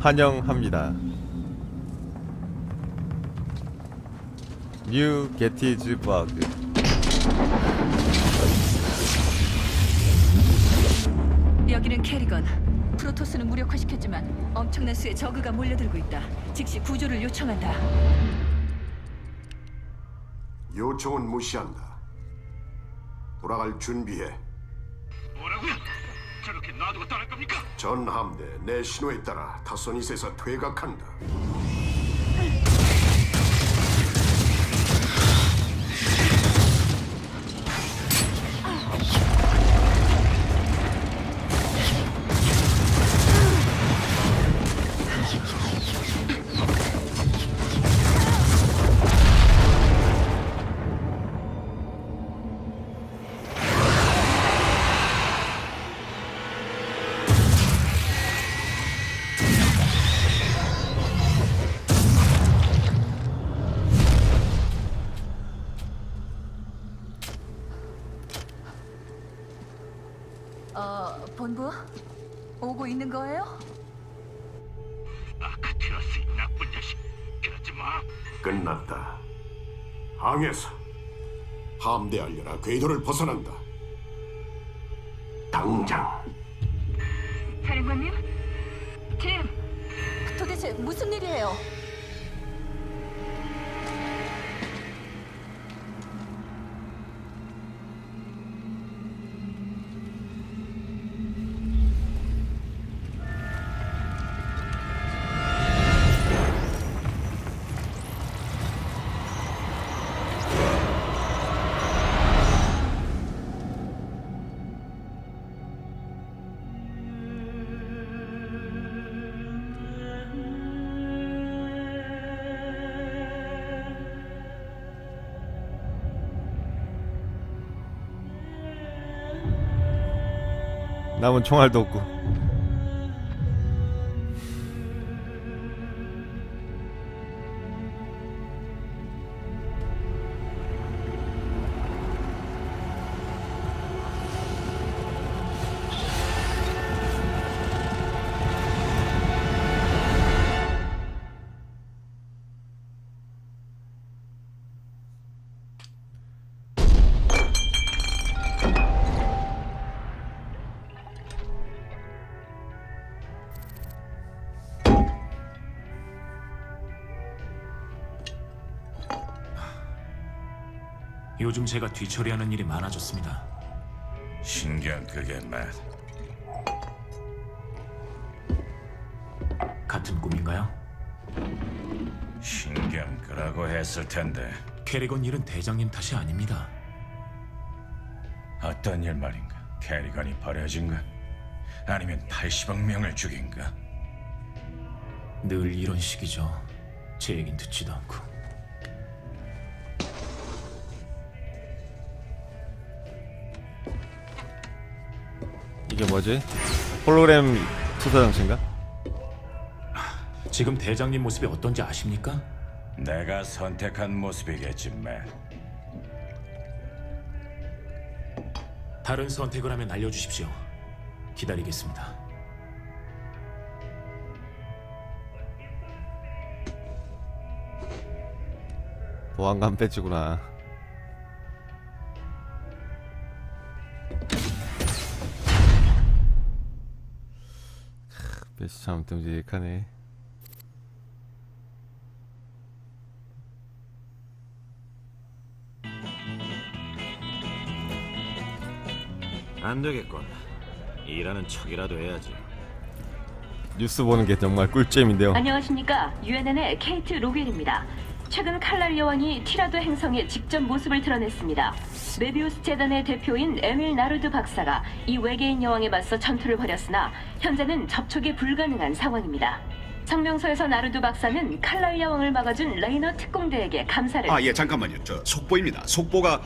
환영합니다. 뉴 게티즈 버그 여기는 캐리건. 프로토스는 무력화시켰지만 엄청난 수의 저그가 몰려들고 있다. 즉시 구조를 요청한다. 요청은 무시한다. 돌아갈 준비해. 뭐라고요? 저렇게 놔두고 떠날 겁니까? 전 함대 내 신호에 따라 타소니스에서 퇴각한다. 어, 본부? 오고 있는 거예요? 아크티러스 이 나쁜 자식. 그러지 마. 끝났다. 항해사. 함대 알려라. 궤도를 벗어난다. 당장. 사령관님? 팀! 도대체 무슨 일이에요? 남은 총알도 없고 요즘 제가 뒤처리하는 일이 많아졌습니다. 신기한 그게 맷 같은 꿈인가요? 신기한 그라고 했을 텐데 캐리건 일은 대장님 탓이 아닙니다. 어떤 일 말인가 캐리건이 버려진가 아니면 80억 명을 죽인가 늘 이런 식이죠. 제 얘긴 듣지도 않고. 이게 뭐지? 홀로그램 투사 장치인가? 지금 대장님 모습이 어떤지 아십니까? 내가 선택한 모습이겠지 맷 다른 선택을 하면 알려주십시오. 기다리겠습니다. 보안관 배지구나 배지 참 듬직하네 안 되겠군. 일하는 척이라도 해야지. 뉴스 보는 게 정말 꿀잼인데요 안녕하십니까 UNN의 케이트 로겔입니다. 최근 칼날 여왕이 티라도 행성에 직접 모습을 드러냈습니다. 메비우스 재단의 대표인 에밀 나르드 박사가 이 외계인 여왕에 맞서 전투를 벌였으나 현재는 접촉이 불가능한 상황입니다. 성명서에서 나르드 박사는 칼날 여왕을 막아준 레이너 특공대에게 감사를 아, 예, 잠깐만요. 저 속보입니다. 속보가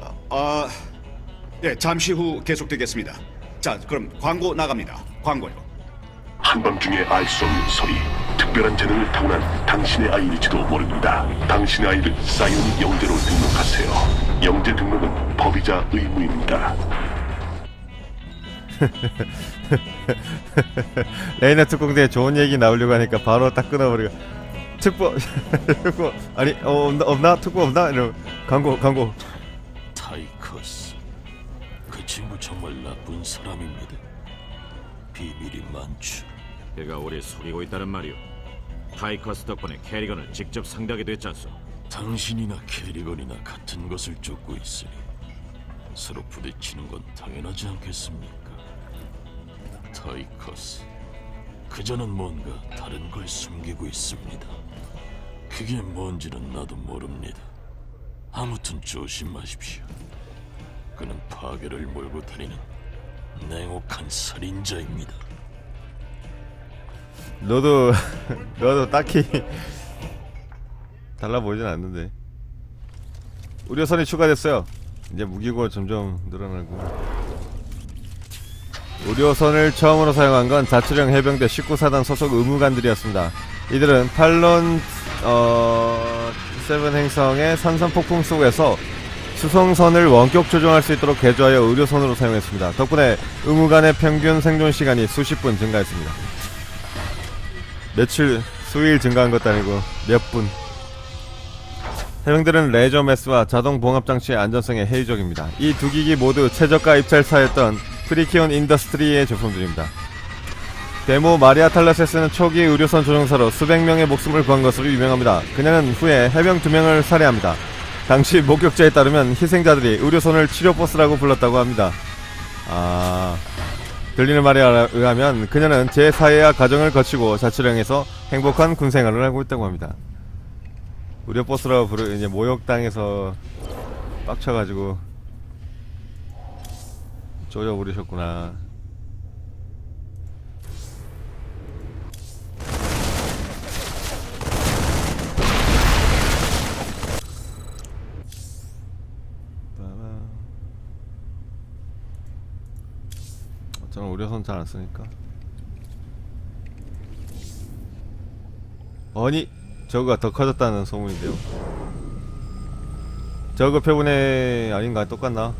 아, 아, 네, 잠시 후 계속되겠습니다. 자, 그럼 광고 나갑니다. 광고요. 한밤중에 알 수 없는 소리 특별한 재능을 타고난 당신의 아이일지도 모릅니다 당신의 아이를 사이온 영재로 등록하세요 영재 등록은 법이자 의무입니다 레이나 특공대에 좋은 얘기 나오려고 하니까 바로 딱 끊어버리고 특보 특보 아니 어, 없나 없나 특보 없나 이러 광고 광고 타이커스. 그 친구 정말 나쁜 사람입니다. 비밀이 많죠. 그가 우리 속이고 있다는 말이오. 타이커스 덕분에 캐리건을 직접 상대하게 됐잖소. 당신이나 캐리건이나 같은 것을 쫓고 있으니 서로 부딪히는 건 당연하지 않겠습니까? 타이커스, 그저는 뭔가 다른 걸 숨기고 있습니다. 그게 뭔지는 나도 모릅니다. 아무튼 조심하십시오. 그는 파괴를 몰고 다니는 냉혹한 살인자입니다. 너도 너도 딱히 달라 보이진 않는데. 의료선이 추가됐어요. 이제 무기고 점점 늘어나고. 의료선을 처음으로 사용한 건 자치령 해병대 19사단 소속 의무관들이었습니다. 이들은 팔론 어... 세븐 행성의 산선 폭풍 속에서 수송선을 원격 조종할 수 있도록 개조하여 의료선으로 사용했습니다. 덕분에 의무관의 평균 생존 시간이 수십 분 증가했습니다 며칠 수일 증가한 것도 아니고 몇 분. 해병들은 레저 매스와 자동 봉합 장치의 안전성에 회의적입니다. 이 두 기기 모두 최저가 입찰사였던 프리키온 인더스트리의 제품들입니다. 데모 마리아 탈라세스는 초기 의료선 조종사로 수백 명의 목숨을 구한 것으로 유명합니다. 그녀는 후에 해병 두 명을 살해합니다. 당시 목격자에 따르면 희생자들이 의료선을 치료버스라고 불렀다고 합니다. 아... 들리는 말에 의하면 그녀는 제4회와 가정을 거치고 자치령에서 행복한 군 생활을 하고 있다고 합니다. 의료버스라고 부르 이제 모욕당해서 빡쳐가지고 쪼여버리셨구나. 빠바. 저는 의료선 잘 안 쓰니까. 아니, 저거가 더 커졌다는 소문인데요. 저거 표본에 아닌가 똑같나?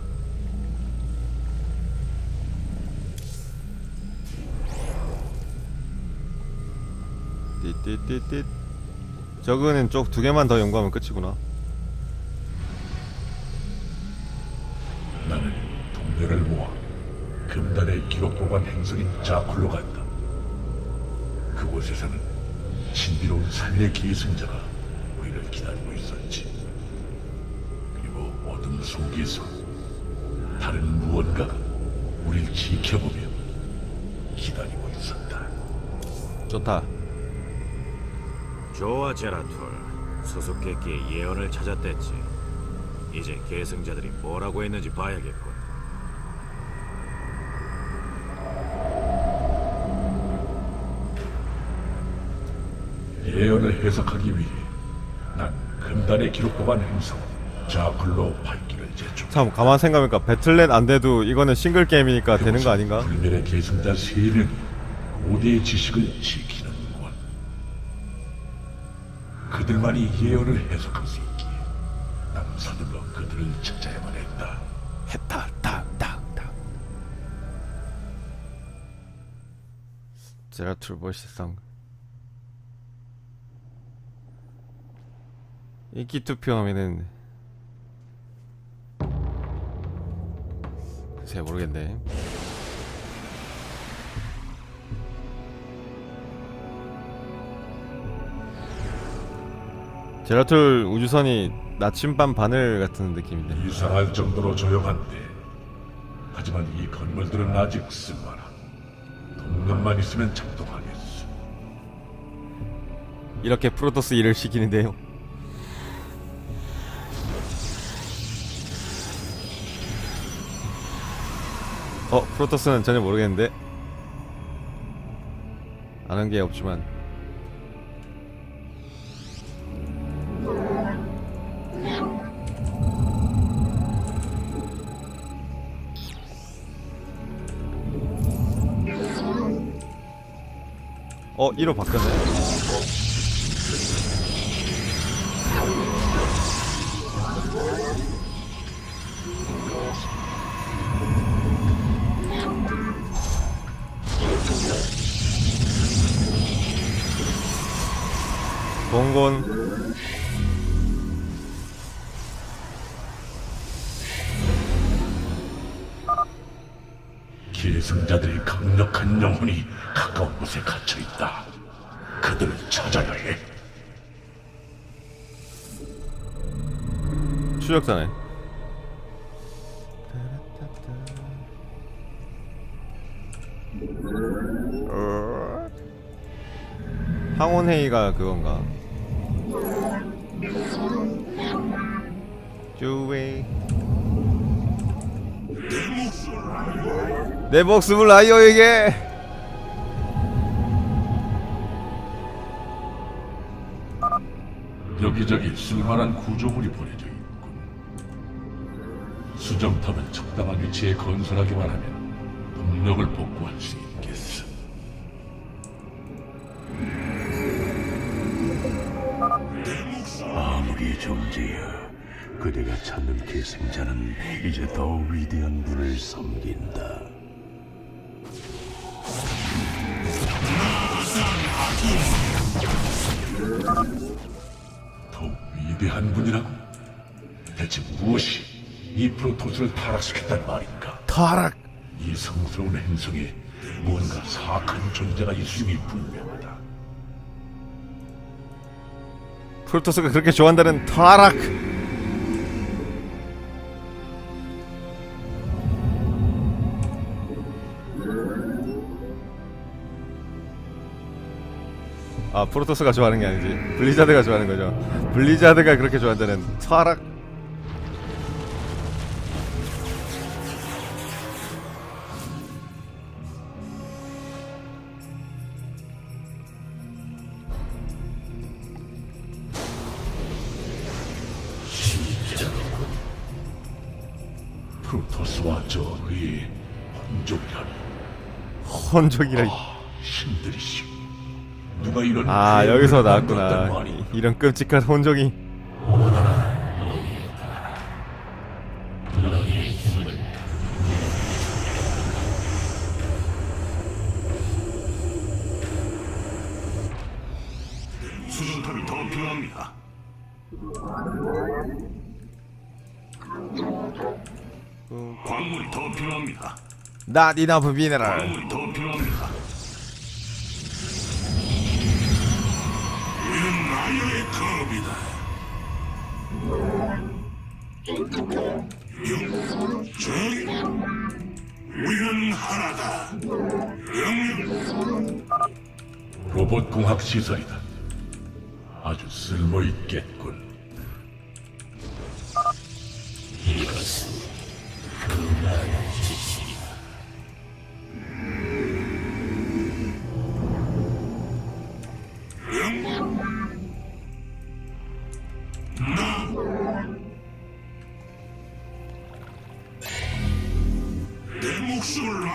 띠띠띠띠. 저거는 쪽 두 개만 더 연구하면 끝이구나. 나는 동료를 모아 금단의 기록 보관 행성인 자쿨로 간다. 그곳에서는 신비로운 삶의 계승자가 우리를 기다리고 있었지. 그리고 어둠 속에서 다른 무언가가 우리를 지켜보며 기다리고 있었다. 좋다. 좋아 제라툴. 수수께끼의 예언을 찾았댔지. 이제 계승자들이 뭐라고 했는지 봐야겠군. 예언을 해석하기 위해 난 금단의 기록 보관 행성 자쿨로 발길을 제출. 참 가만 생각해보니까 배틀넷 안 돼도 이거는 싱글 게임이니까 되는 거 아닌가? 불멸의 계승자 세 명이 고대의 지식을 지키는군. 그들만이 예언을 해석할 수 있기에 난 서둘러 그들을 찾아야만 했다. 했다. 제라툴 볼시상. 인기 투표하면은 글쎄 모르겠네. 제라툴 우주선이 나침반 바늘 같은 느낌인데. 이상할 정도로 조용한데 하지만 이 건물들은 아직 쓸만하. 동력만 있으면 작동하겠어. 이렇게 프로토스 일을 시키는데요. 어, 프로토스는 전혀 모르겠는데. 아는 게 없지만. 어, 1호 바뀌었네. 봉곤 계승자들의 강력한 영혼이 가까운 곳에 갇혀 있다. 그들을 찾아야 해. 추적자네 어? 항원회의가 그건가 주웨이 내 목숨을 라이어에게 여기저기 쓸만한 구조물이 버려져 있군. 수정탑은 적당한 위치에 건설하기만 하면 동력을 복구할 수 있겠어. 아무리 존재여 그대가 찾는 계승자는 이제 더 위대한 분을 섬긴다 더 위대한 분이라고? 대체 무엇이 이 프로토스를 타락시켰단 말인가? 타락 이 성스러운 행성에 무언가 사악한 존재가 있음이 분명하다. 프로토스가 그렇게 좋아한다는 타락 아 프로토스가 좋아하는 게 아니지. 블리자드가 좋아하는 거죠. 블리자드가 그렇게 좋아한다는 타락 프로토스와 저 의의 혼종이라니. 혼족이라. 신들이시. 누가 이런 아 여기서 나왔구나? 이런 끔찍한 혼종이 수정탑이 더 필요합니다. 광물이 더 필요합니다. Enough mineral 광물이 더 우리는 하나다. 로봇 공학 시설이다. 아주 쓸모 있겠군.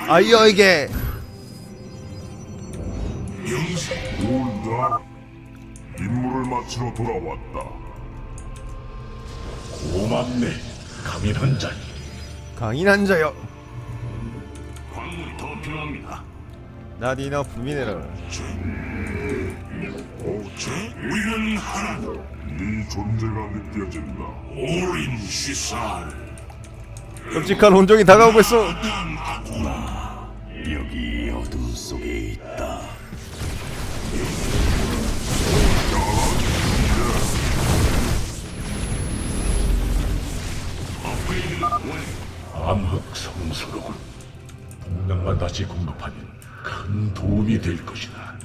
아이어에게 온다. 임무를 마치러 돌아왔다. 고맙네, 강인한 자니. 강인한 자여 광물이 더 필요합니다. Not enough mineral 우리는 하나. 네 존재가 느껴진다. 오린 시살. 끔찍한 혼종이 다가오고 있어 여기 어둠 속에 있다 암흑 성소로군. 동력만 다시 공급하면 큰 도움이 될 것이다.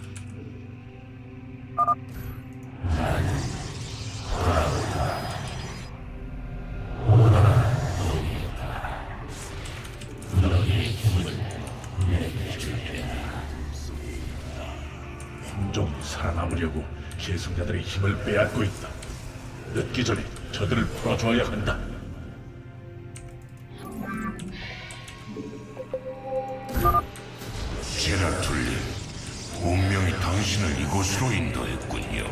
힘을 빼앗고 있다. 늦기 전에 저들을 풀어줘야 한다. 제라툴리, 운명이 당신을 이곳으로 인도했군요.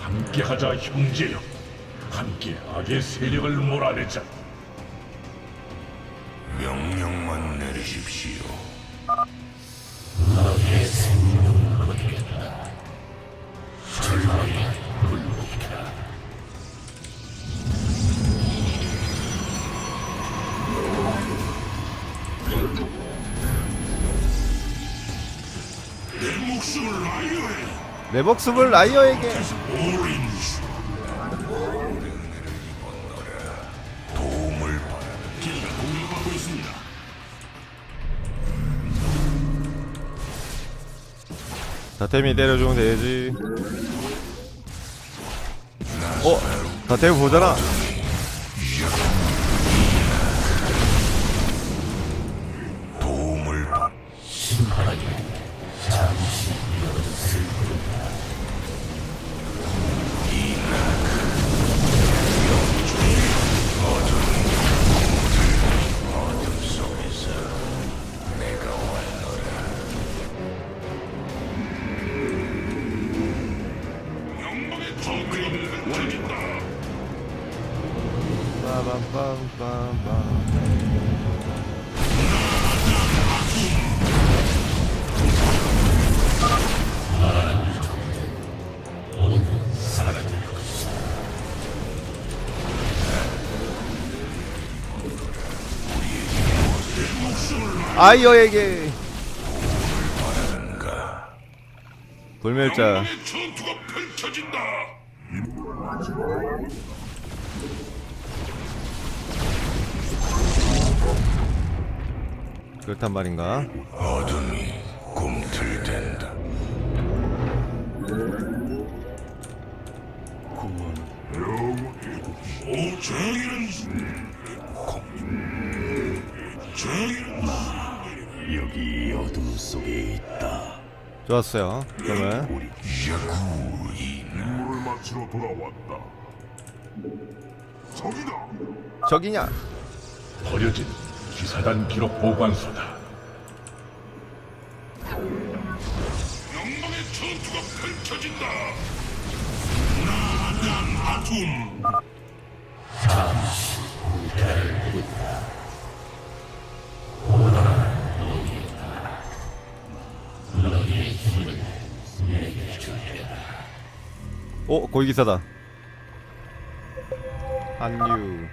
함께하자 형제여. 함께 악의 세력을 몰아내자. 내 목숨을 라이어에게. 다템이 때려주면 되지. 어? 다템 보잖아 아이어에게. 불멸자. 전투가 펼쳐진다. 그렇단 말인가? 어둠이 꿈틀댄다. 오 정의는 여기 어둠 속에 있다. 좋았어요 그러면 임무를 마치러 돌아왔다. 저기다. 적이냐 버려진 기사단 기록 보관소다. 영광의 전투가 펼쳐진다. 오 고위기사다 한류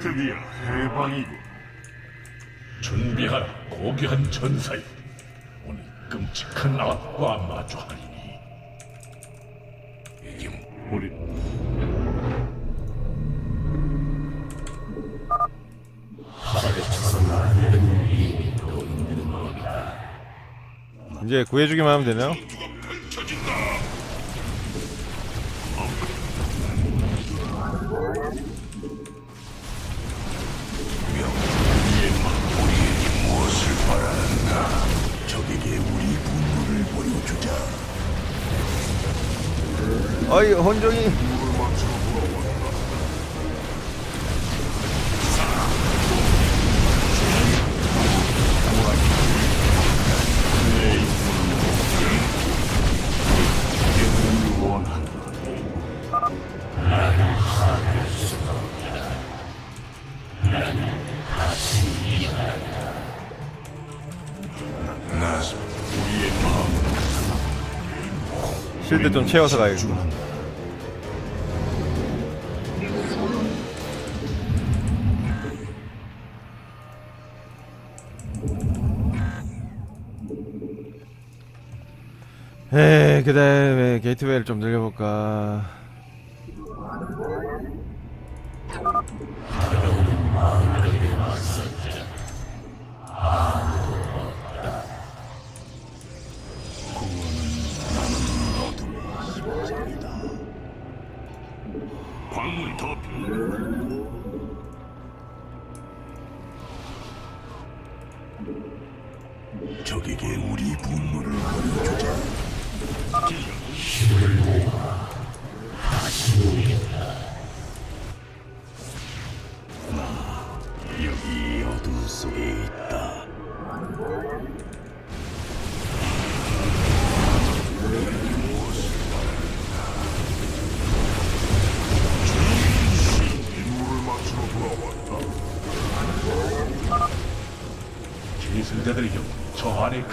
드디어 해방이고. 준비하라 고귀한 전사여. 오늘 끔찍한 악과 마주하리니. 이김 우리 이제 구해주기만 하면 되나요? 어이 혼종이. 실드 좀 채워서 가야겠다 그 다음에 게이트웨이를 좀 늘려볼까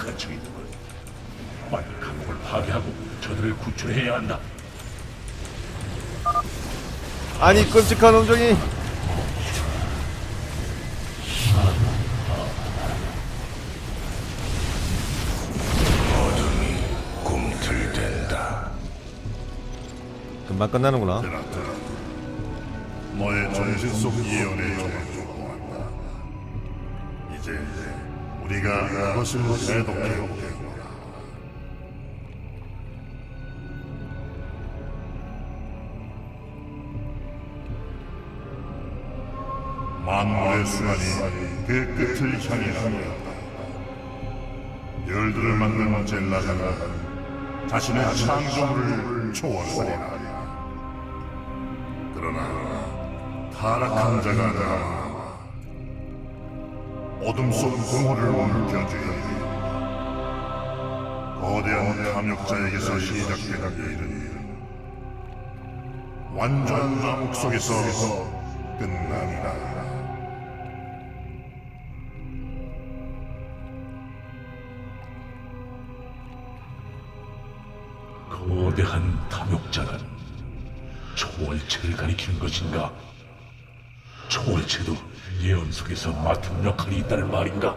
갖추고 있는 걸. 빨리 감옥을 파괴하고 저들을 구출해야 한다. 아니 끔찍한 음정이 어둠이 꿈틀댄다. 금방 끝나는구나. 들 정신 속 예언의 조각. 우리가 그것을 해독해보겠다. 만물의 순환이 그 끝을 향해 나간다. 열들을 만든 젤라가가 자신의 창조물을 초월하리라. 그러나 타락한 자가 나와 어둠 속 공허를 옮겨주니 거대한 탐욕자에게서 시작된 일은 완전한 암흑 속에서 끝납니다. 거대한 탐욕자는 초월체를 가리키는 것인가? 초월체도 예언 속에서 맡은 역할이 있다는 말인가?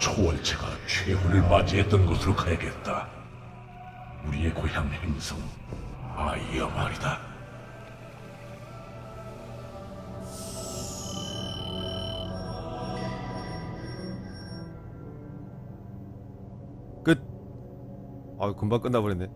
초월체가 최후를 맞이했던 곳으로 가야겠다. 우리의 고향 행성 아이어 말이다. 끝. 아 금방 끝나버렸네.